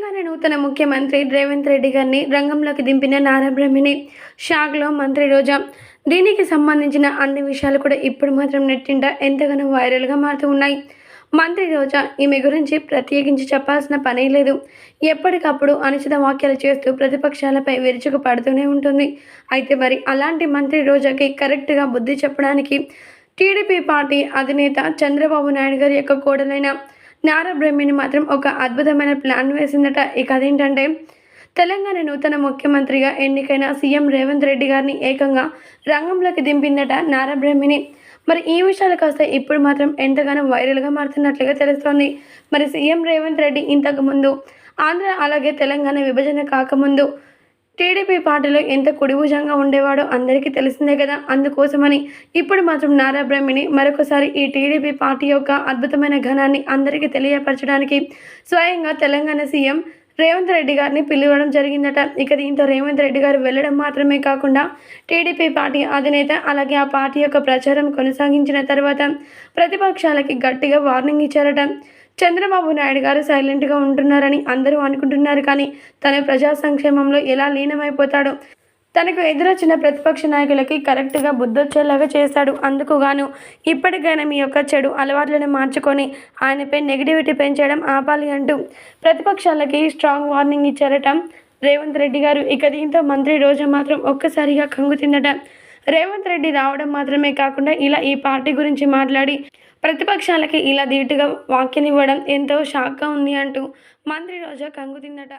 తెలంగాణ నూతన ముఖ్యమంత్రి రేవంత్ రెడ్డి గారిని రంగంలోకి దింపిన నారా బ్రహ్మిణి షాక్లో మంత్రి రోజా. దీనికి సంబంధించిన అన్ని విషయాలు కూడా ఇప్పుడు మాత్రం నెట్టింట ఎంతగానో వైరల్గా మారుతూ ఉన్నాయి. మంత్రి రోజా ఈమె గురించి ప్రత్యేకించి చెప్పాల్సిన పనే లేదు. ఎప్పటికప్పుడు అనుచిత వ్యాఖ్యలు చేస్తూ ప్రతిపక్షాలపై విరుచుకు పడుతూనే ఉంటుంది. అయితే మరి అలాంటి మంత్రి రోజాకి కరెక్ట్గా బుద్ధి చెప్పడానికి టీడీపీ పార్టీ అధినేత చంద్రబాబు నాయుడు గారి యొక్క కోడలైన నారా బ్రహ్మిణి మాత్రం ఒక అద్భుతమైన ప్లాన్ వేసిందట. ఇక అదేంటంటే తెలంగాణ నూతన ముఖ్యమంత్రిగా ఎన్నికైన సీఎం రేవంత్ రెడ్డి గారిని ఏకంగా రంగంలోకి దింపిందట నారా బ్రహ్మిని మరి ఈ విషయాలు కాస్త ఇప్పుడు మాత్రం ఎంతగానో వైరల్గా మారుతున్నట్లుగా తెలుస్తోంది. మరి సీఎం రేవంత్ రెడ్డి ఇంతకు ముందు ఆంధ్ర అలాగే తెలంగాణ విభజన కాకముందు టీడీపీ పార్టీలో ఎంత కుడిభుజంగా ఉండేవాడో అందరికీ తెలిసిందే కదా. అందుకోసమని ఇప్పుడు మాత్రం నారా బ్రహ్మిని మరొకసారి ఈ టీడీపీ పార్టీ యొక్క అద్భుతమైన ఘనాన్ని అందరికీ తెలియపరచడానికి స్వయంగా తెలంగాణ సీఎం రేవంత్ రెడ్డి గారిని పిలవడం జరిగిందట. ఇక దీంతో రేవంత్ రెడ్డి గారు వెళ్ళడం మాత్రమే కాకుండా టీడీపీ పార్టీ అధినేత అలాగే ఆ పార్టీ యొక్క ప్రచారం కొనసాగించిన తర్వాత ప్రతిపక్షాలకి గట్టిగా వార్నింగ్ ఇచ్చారట. చంద్రబాబు నాయుడు గారు సైలెంట్గా ఉంటున్నారని అందరూ అనుకుంటున్నారు కానీ తన ప్రజా సంక్షేమంలో ఎలా లీనమైపోతాడో తనకు ఎదురొచ్చిన ప్రతిపక్ష నాయకులకి కరెక్ట్గా బుద్ధొచ్చేలాగా చేస్తాడు అందుకుగాను ఇప్పటికైనా మీ యొక్క చెడు అలవాట్లను మార్చుకొని ఆయనపై నెగిటివిటీ పెంచడం ఆపాలి అంటూ ప్రతిపక్షాలకి స్ట్రాంగ్ వార్నింగ్ ఇచ్చారట రేవంత్ రెడ్డి గారు. ఇక దీంతో మంత్రి రోజు మాత్రం ఒక్కసారిగా కంగు తిందట రేవంత్ రెడ్డి రావడం మాత్రమే కాకుండా ఇలా ఈ పార్టీ గురించి మాట్లాడి ప్రతిపక్షాలకి ఇలా ధీటుగా వాక్యనివ్వడం ఎంతో షాక్గా ఉంది అంటూ మంత్రి రోజా కంగు తిందట